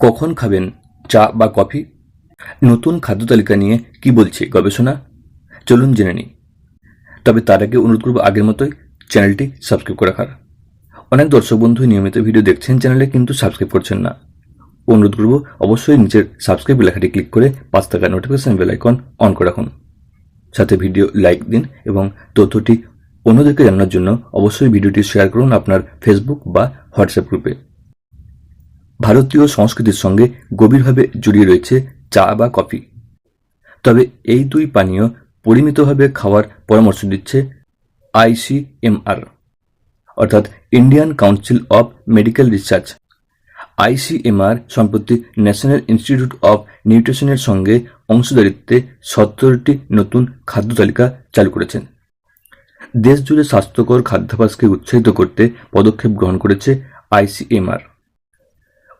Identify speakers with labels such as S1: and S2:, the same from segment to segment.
S1: কখন খাবেন, চা বা কফি? নতুন খাদ্য তালিকা নিয়ে কি বলছে গবেষণা? চলুন জেনে নিই। তবে তার আগে অনুরোধ করব আগের মতোই চ্যানেলটি সাবস্ক্রাইব করে রাখার। অনেক দর্শক বন্ধু নিয়মিত ভিডিও দেখছেন চ্যানেলে কিন্তু সাবস্ক্রাইব করছেন না। অনুরোধ করব অবশ্যই নিচের সাবস্ক্রাইব লেখাটি ক্লিক করে পাঁচ টাকা নোটিফিকেশন বেল আইকন অন করে রাখুন। সাথে ভিডিও লাইক দিন এবং তথ্যটি অন্যদেরকে জানানোর জন্য অবশ্যই ভিডিওটি শেয়ার করুন আপনার ফেসবুক বা হোয়াটসঅ্যাপ গ্রুপে ভারতীয় সংস্কৃতির সঙ্গে গভীরভাবে জড়িয়ে রয়েছে চা বা কফি। তবে এই দুই পানীয় পরিমিতভাবে খাওয়ার পরামর্শ দিচ্ছে আইসিএমআর অর্থাৎ Indian council of medical research. ICMR সম্প্রতি ন্যাশনাল ইনস্টিটিউট অফ নিউট্রিশনের সঙ্গে অংশীদারিত্বে সত্তরটি নতুন খাদ্য তালিকা চালু করেছেন। দেশ জুড়ে স্বাস্থ্যকর খাদ্যাভ্যাসকে উৎসাহিত করতে পদক্ষেপ গ্রহণ করেছে আইসিএমআর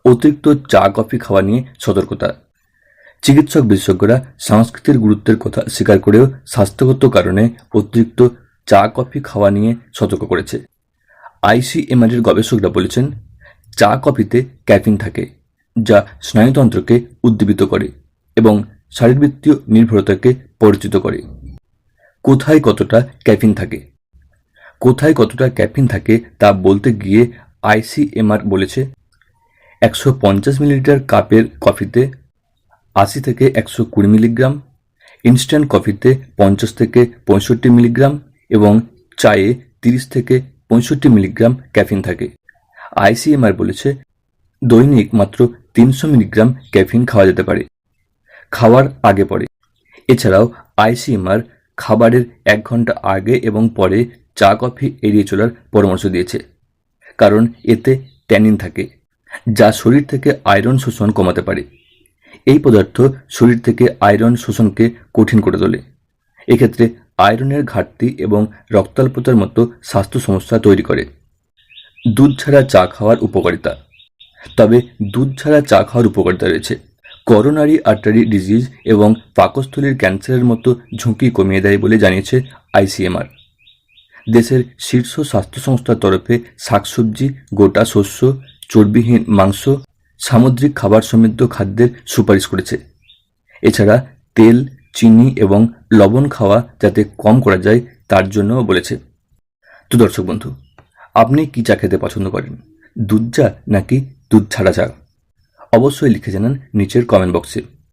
S1: অতিরিক্ত চা, কফি খাওয়া নিয়ে সতর্কতা। চিকিৎসক বিশেষজ্ঞরা সংস্কৃতির গুরুত্বের কথা স্বীকার করেও স্বাস্থ্যগত কারণে অতিরিক্ত চা, কফি খাওয়া নিয়ে সতর্ক করেছে। আইসিএমআর এর গবেষকরা বলেছেন, চা, কফিতে ক্যাফিন থাকে, যা স্নায়ুতন্ত্রকে উদ্দীপিত করে এবং শারীরবৃত্তীয় নির্ভরতাকে পরিচিত করে। কোথায় কতটা ক্যাফিন থাকে? কোথায় কতটা ক্যাফিন থাকে তা বলতে গিয়ে আইসিএমআর বলেছে একশো পঞ্চাশ মিলিলিটার কাপের কফিতে আশি থেকে একশো কুড়ি মিলিগ্রাম, ইনস্ট্যান্ট কফিতে পঞ্চাশ থেকে পঁয়ষট্টি মিলিগ্রাম এবং চায়ে তিরিশ থেকে পঁয়ষট্টি মিলিগ্রাম ক্যাফিন থাকে। আইসিএমআর বলেছে, দৈনিক মাত্র তিনশো মিলিগ্রাম ক্যাফিন খাওয়া যেতে পারে। খাওয়ার আগে পরে। এছাড়াও আইসিএমআর খাবারের এক ঘণ্টা আগে এবং পরে চা কফি এড়িয়ে চলার পরামর্শ দিয়েছে। কারণ এতে ট্যানিন থাকে। যা শরীর থেকে আয়রন শোষণ কমাতে পারে। এই পদার্থ শরীর থেকে আয়রন শোষণকে কঠিন করে তোলে। এক্ষেত্রে আয়রনের ঘাটতি এবং রক্তাল্পতার মতো স্বাস্থ্য সমস্যা তৈরি করে। দুধ ছাড়া চা খাওয়ার উপকারিতা। তবে দুধ ছাড়া চা খাওয়ার উপকারিতা রয়েছে। করোনারি আর্টারি ডিজিজ এবং পাকস্থলীর ক্যান্সারের মতো ঝুঁকি কমিয়ে দেয় বলে জানিয়েছে আইসিএমআর দেশের শীর্ষ স্বাস্থ্য সংস্থার তরফে শাকসবজি, গোটা শস্য, চর্বিহীন মাংস, সামুদ্রিক খাবার সমৃদ্ধ খাদ্যের সুপারিশ করেছে। এছাড়া তেল, চিনি এবং লবণ খাওয়া যাতে কম করা যায়, তার জন্যও বলেছে। তো দর্শক বন্ধু, আপনি কি চা খেতে পছন্দ করেন? দুধ চা নাকি দুধ ছাড়া চা? অবশ্যই লিখে জানান নিচের কমেন্ট বক্সে